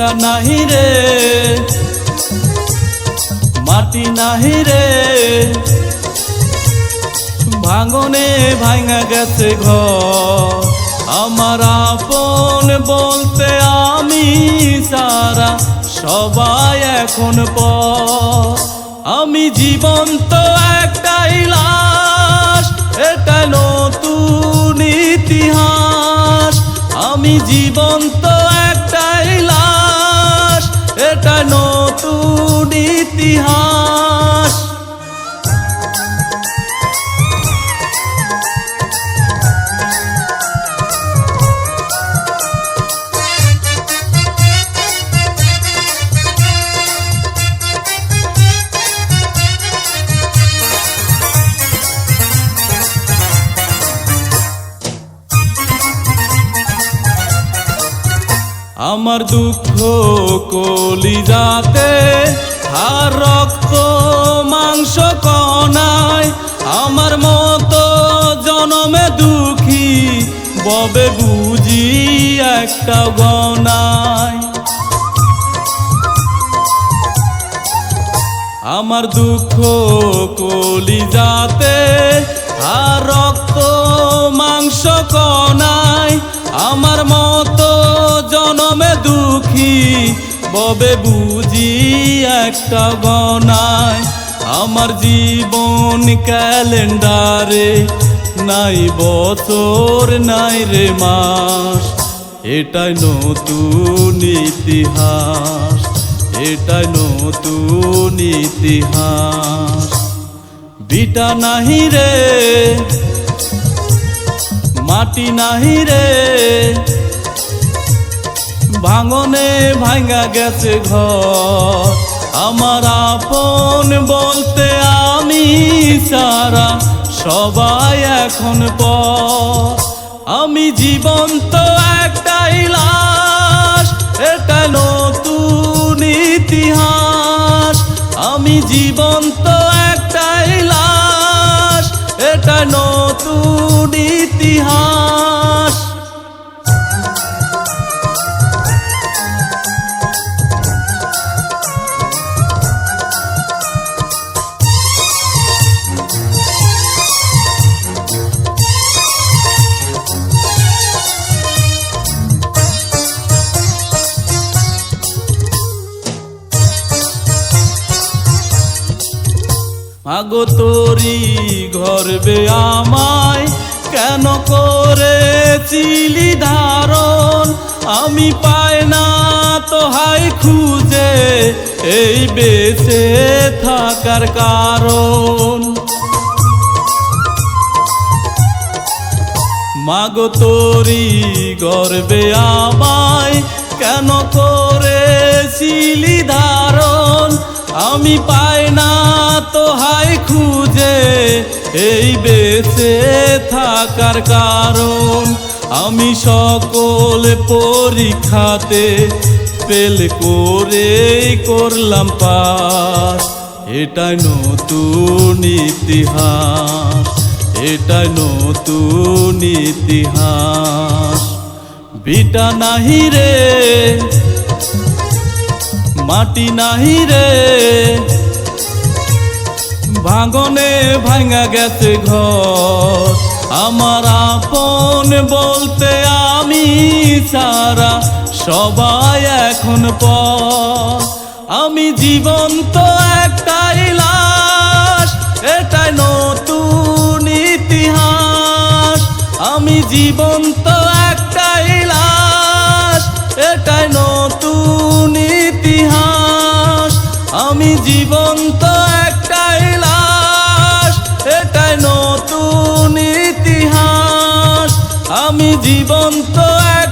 Beta নাহি রে। মাটি নাহি রে। ভাঙনে ভাঙা গেছে ঘর। আমার আপন বলতে আমি সারা সবাই এখন পর। আমি জীবন্ত একটাই লাশ, এটা নতুন ইতিহাস। আমি জীবন্ত ইতিহাস। আমার দুঃখ কলি যাতে আর রক্ত মাংস কনায় আমার মতো জনমে দুঃখী ববে বুঝি একটা গনায় আমার দুঃখ কলি যাতে আর রক্ত মাংস কনায় জনমে দুঃখী, ববে বুঝি একটা গনায়। আমার জীবন ক্যালেন্ডারে নাই বছর, নাই রে মাস। এটাই নতুন ইতিহাস, এটাই নতুন ইতিহাস। বিটা নাহি রে, মাটি নাহি রে ভাঙনে ভাঙা গেছে ঘর। আমার আপন বলতে আমি সারা সবাই এখন পর। আমি জীবন্ত একটাই লাশ, এটা নতুন ইতিহাস। আমি জীবন্ত একটাই লাশ, এটা নতুন ইতিহাস। আগো তোরি গর্বে আমায়। কেন করেছিলি ধারণ? আমি পাই না তো হাই খুঁজে। এই বেঁচে থাকার কারণ। মাগো তোরি গর্বে আমায়। কেন করেছিলি ধারণ? আমি পাই না হাই খুঁজে, এই বেঁচে থাকার কারণ আমি সকল পরীক্ষাতে ফেল করে করলাম পাস। এটাই নতুন ইতিহাস, এটাই নতুন ইতিহাস। বিটা নাহি রে, মাটি নাহি রে ভাঙনে ভাঙা গেছে ঘর। আমার আপন বলতে আমি সারা সবাই এখন প আমি জীবন্ত একটাই লাশ, এটাই নতুন ইতিহাস। আমি জীবন্ত একটাই লাশ, এটাই নতুন ইতিহাস। আমি জীবন্ত একটাই লাশ নতুন ইতিহাস। আমি জীবন্ত এক